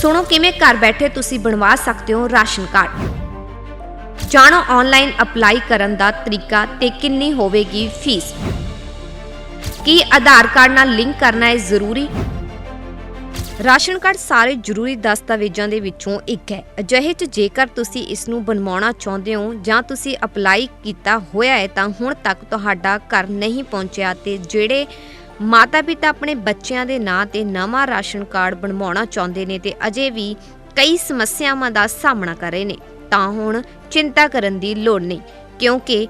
ਸੁਣੋ ਕਿਵੇਂ ਘਰ ਬੈਠੇ ਤੁਸੀਂ ਬਣਵਾ ਸਕਦੇ ਹੋ ਰਾਸ਼ਨ ਕਾਰਡ। ਜਾਣੋ ਆਨਲਾਈਨ ਅਪਲਾਈ ਕਰਨ ਦਾ ਤਰੀਕਾ ਤੇ ਕਿੰਨੀ ਹੋਵੇਗੀ ਫੀਸ ਕੀ ਆਧਾਰ ਕਾਰਡ ਨਾਲ ਲਿੰਕ ਕਰਨਾ ਹੈ ਜ਼ਰੂਰੀ? ਰਾਸ਼ਨ ਕਾਰਡ ਸਾਰੇ ਜ਼ਰੂਰੀ ਦਸਤਾਵੇਜ਼ਾਂ ਦੇ ਵਿੱਚੋਂ ਇੱਕ ਹੈ। ਅਜਿਹੇ 'ਚ ਜੇਕਰ ਤੁਸੀਂ ਇਸ ਨੂੰ ਬਣਵਾਉਣਾ ਚਾਹੁੰਦੇ ਹੋ ਜਾਂ ਤੁਸੀਂ ਅਪਲਾਈ ਕੀਤਾ ਹੋਇਆ ਹੈ ਤਾਂ ਹੁਣ ਤੱਕ ਤੁਹਾਡਾ ਘਰ ਨਹੀਂ ਪਹੁੰਚਿਆ ਤੇ ਜਿਹੜੇ ਮਾਤਾ-ਪਿਤਾ ਆਪਣੇ ਬੱਚਿਆਂ ਦੇ ਨਾਂ ਤੇ ਨਵਾਂ ਰਾਸ਼ਨ ਕਾਰਡ ਬਣਵਾਉਣਾ ਚਾਹੁੰਦੇ ਨੇ ਤੇ ਅਜੇ ਵੀ ਕਈ ਸਮੱਸਿਆਵਾਂ ਦਾ ਸਾਹਮਣਾ ਕਰ ਰਹੇ ਨੇ। ਤਾਂ ਹੁਣ ਚਿੰਤਾ ਕਰਨ ਦੀ ਲੋੜ ਨਹੀਂ, ਕਿਉਂਕਿ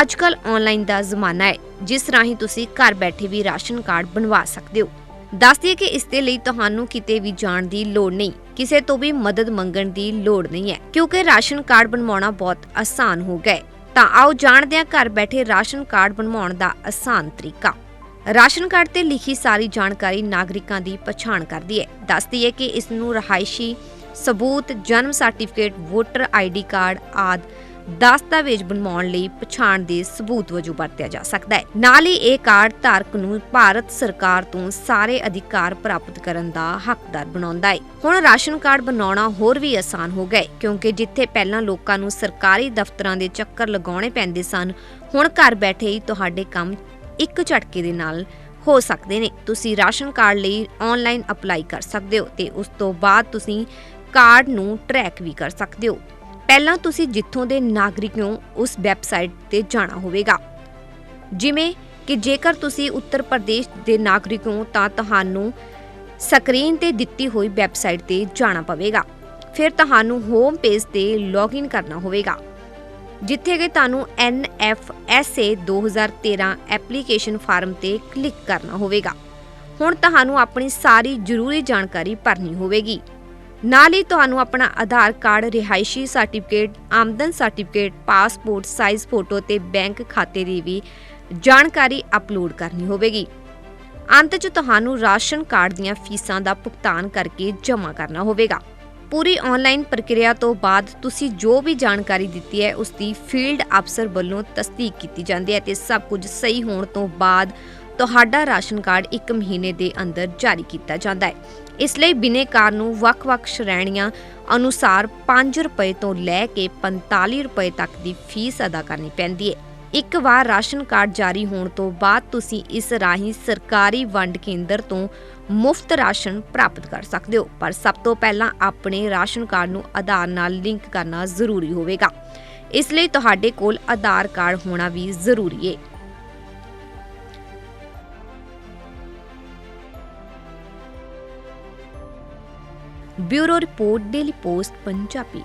ਅੱਜਕੱਲ ਆਨਲਾਈਨ ਦਾ ਜ਼ਮਾਨਾ ਹੈ, ਜਿਸ ਰਾਹੀਂ ਤੁਸੀਂ ਘਰ ਬੈਠੇ ਵੀ ਰਾਸ਼ਨ ਕਾਰਡ ਬਣਵਾ ਸਕਦੇ ਹੋ। ਦੱਸ ਦਈਏ ਕਿ ਇਸ ਦੇ ਲਈ ਤੁਹਾਨੂੰ ਕਿਤੇ ਵੀ ਜਾਣ ਦੀ ਲੋੜ ਨਹੀਂ, ਕਿਸੇ ਤੋਂ ਵੀ ਮਦਦ ਮੰਗਣ ਦੀ ਲੋੜ ਨਹੀਂ ਹੈ, ਕਿਉਂਕਿ ਰਾਸ਼ਨ ਕਾਰਡ ਬਣਵਾਉਣਾ ਬਹੁਤ ਆਸਾਨ ਹੋ ਗਿਆ ਹੈ। ਤਾਂ ਆਓ ਜਾਣਦੇ ਹਾਂ ਘਰ ਬੈਠੇ ਰਾਸ਼ਨ ਕਾਰਡ ਬਣਵਾਉਣ ਦਾ ਆਸਾਨ ਤਰੀਕਾ। ਰਾਸ਼ਨ ਕਾਰਡ ਤੇ ਲਿਖੀ ਸਾਰੀ ਜਾਣਕਾਰੀ ਨਾਗਰਿਕਾਂ ਦੀ ਪਛਾਣ ਕਰਦੀ ਹੈ। ਦੱਸਦੀ ਹੈ ਕਿ ਇਸ ਨੂੰ ਰਹਾਇਸ਼ੀ ਸਬੂਤ, ਜਨਮ ਸਰਟੀਫਿਕੇਟ, ਵੋਟਰ ਆਈਡੀ ਕਾਰਡ ਆਦ ਦਸਤਾਵੇਜ਼ ਬਣਵਾਉਣ ਲਈ ਪਛਾਣ ਦੇ ਸਬੂਤ ਵਜੋਂ ਵਰਤਿਆ ਜਾ ਸਕਦਾ ਹੈ। ਨਾਲ ਹੀ ਇਹ ਕਾਰਡ ਧਾਰਕ ਨੂੰ ਭਾਰਤ ਸਰਕਾਰ ਤੋਂ ਸਾਰੇ ਅਧਿਕਾਰ ਪ੍ਰਾਪਤ ਕਰਨ ਦਾ ਹੱਕਦਾਰ ਬਣਾਉਂਦਾ ਹੈ। ਹੁਣ ਰਾਸ਼ਨ ਕਾਰਡ ਬਣਾਉਣਾ ਹੋਰ ਵੀ ਆਸਾਨ ਹੋ ਗਿਆ ਹੈ, ਕਿਉਂਕਿ ਜਿੱਥੇ ਪਹਿਲਾਂ ਲੋਕਾਂ ਨੂੰ ਸਰਕਾਰੀ ਦਫ਼ਤਰਾਂ ਦੇ ਚੱਕਰ ਲਗਾਉਣੇ ਪੈਂਦੇ ਸਨ, ਹੁਣ ਘਰ ਬੈਠੇ ਹੀ ਤੁਹਾਡੇ ਕੰਮ ਇੱਕ ਝਟਕੇ ਦੇ ਨਾਲ ਹੋ ਸਕਦੇ ਨੇ। ਤੁਸੀਂ ਰਾਸ਼ਨ ਕਾਰਡ ਲਈ ਆਨਲਾਈਨ ਅਪਲਾਈ ਕਰ ਸਕਦੇ ਹੋ ਤੇ ਉਸ ਤੋਂ ਬਾਅਦ ਤੁਸੀਂ ਕਾਰਡ ਨੂੰ ਟਰੈਕ ਵੀ ਕਰ ਸਕਦੇ ਹੋ। ਪਹਿਲਾਂ ਤੁਸੀਂ ਜਿੱਥੋਂ ਦੇ ਨਾਗਰਿਕ ਹੋ, ਉਸ ਵੈਬਸਾਈਟ ਤੇ ਜਾਣਾ ਹੋਵੇਗਾ। ਜਿਵੇਂ ਕਿ ਜੇਕਰ ਤੁਸੀਂ ਉੱਤਰ ਪ੍ਰਦੇਸ਼ ਦੇ ਨਾਗਰਿਕ ਹੋ, ਤਾਂ ਤੁਹਾਨੂੰ ਸਕਰੀਨ ਤੇ ਦਿੱਤੀ ਹੋਈ ਵੈਬਸਾਈਟ ਤੇ ਜਾਣਾ ਪਵੇਗਾ। ਫਿਰ ਤੁਹਾਨੂੰ ਹੋਮ ਪੇਜ ਤੇ ਲੌਗਇਨ ਕਰਨਾ ਹੋਵੇਗਾ। ਜਿੱਥੇ ਕਿ ਤੁਹਾਨੂੰ NFSA 2013 ਐਪਲੀਕੇਸ਼ਨ ਫਾਰਮ ਤੇ ਕਲਿੱਕ ਕਰਨਾ ਹੋਵੇਗਾ। ਹੁਣ ਤੁਹਾਨੂੰ ਆਪਣੀ ਸਾਰੀ ਜ਼ਰੂਰੀ ਜਾਣਕਾਰੀ ਭਰਨੀ ਹੋਵੇਗੀ। ਨਾਲ ਹੀ ਤੁਹਾਨੂੰ ਆਪਣਾ ਆਧਾਰ ਕਾਰਡ, ਰਿਹਾਇਸ਼ੀ ਸਰਟੀਫਿਕੇਟ, ਆਮਦਨ ਸਰਟੀਫਿਕੇਟ, ਪਾਸਪੋਰਟ ਸਾਈਜ਼ ਫੋਟੋ ਤੇ ਬੈਂਕ ਖਾਤੇ ਦੀ ਵੀ ਜਾਣਕਾਰੀ ਅਪਲੋਡ ਕਰਨੀ ਹੋਵੇਗੀ। ਅੰਤ 'ਚ ਤੁਹਾਨੂੰ ਰਾਸ਼ਨ ਕਾਰਡ ਦੀਆਂ ਫੀਸਾਂ ਦਾ ਭੁਗਤਾਨ ਕਰਕੇ ਜਮ੍ਹਾਂ ਕਰਨਾ ਹੋਵੇਗਾ। ਪੂਰੀ ਆਨਲਾਈਨ ਪ੍ਰਕਿਰਿਆ ਤੋਂ ਬਾਅਦ ਤੁਸੀਂ ਜੋ ਵੀ ਜਾਣਕਾਰੀ ਦਿੱਤੀ ਹੈ ਉਸ ਦੀ ਫੀਲਡ ਅਫਸਰ ਵੱਲੋਂ ਤਸਦੀਕ ਕੀਤੀ ਜਾਂਦੀ ਹੈ ਤੇ ਸਭ ਕੁਝ ਸਹੀ ਹੋਣ ਤੋਂ ਬਾਅਦ ਤੁਹਾਡਾ ਰਾਸ਼ਨ ਕਾਰਡ 1 ਮਹੀਨੇ ਦੇ ਅੰਦਰ ਜਾਰੀ ਕੀਤਾ ਜਾਂਦਾ ਹੈ। ਇਸ ਲਈ ਬਿਨੇਕਾਰ ਨੂੰ ਵੱਖ-ਵੱਖ ਸ਼੍ਰੇਣੀਆਂ ਅਨੁਸਾਰ 5 ਰੁਪਏ ਤੋਂ ਲੈ ਕੇ 45 ਰੁਪਏ ਤੱਕ ਦੀ ਫੀਸ ਅਦਾ ਕਰਨੀ ਪੈਂਦੀ ਹੈ। ਇੱਕ ਵਾਰ ਰਾਸ਼ਨ ਕਾਰਡ ਜਾਰੀ ਹੋਣ ਤੋਂ ਬਾਅਦ ਤੁਸੀਂ ਇਸ ਰਾਹੀਂ ਸਰਕਾਰੀ ਵੰਡ ਕੇਂਦਰ ਤੋਂ ਮੁਫਤ ਰਾਸ਼ਨ ਪ੍ਰਾਪਤ ਕਰ ਸਕਦੇ ਹੋ। ਪਰ ਸਭ ਤੋਂ ਪਹਿਲਾਂ ਆਪਣੇ ਰਾਸ਼ਨ ਕਾਰਡ ਨੂੰ ਆਧਾਰ ਨਾਲ ਲਿੰਕ ਕਰਨਾ ਜ਼ਰੂਰੀ ਹੋਵੇਗਾ। ਇਸ ਲਈ ਤੁਹਾਡੇ ਕੋਲ ਆਧਾਰ ਕਾਰਡ ਹੋਣਾ ਵੀ ਜ਼ਰੂਰੀ ਹੈ bureau report, daily post, Punjabi.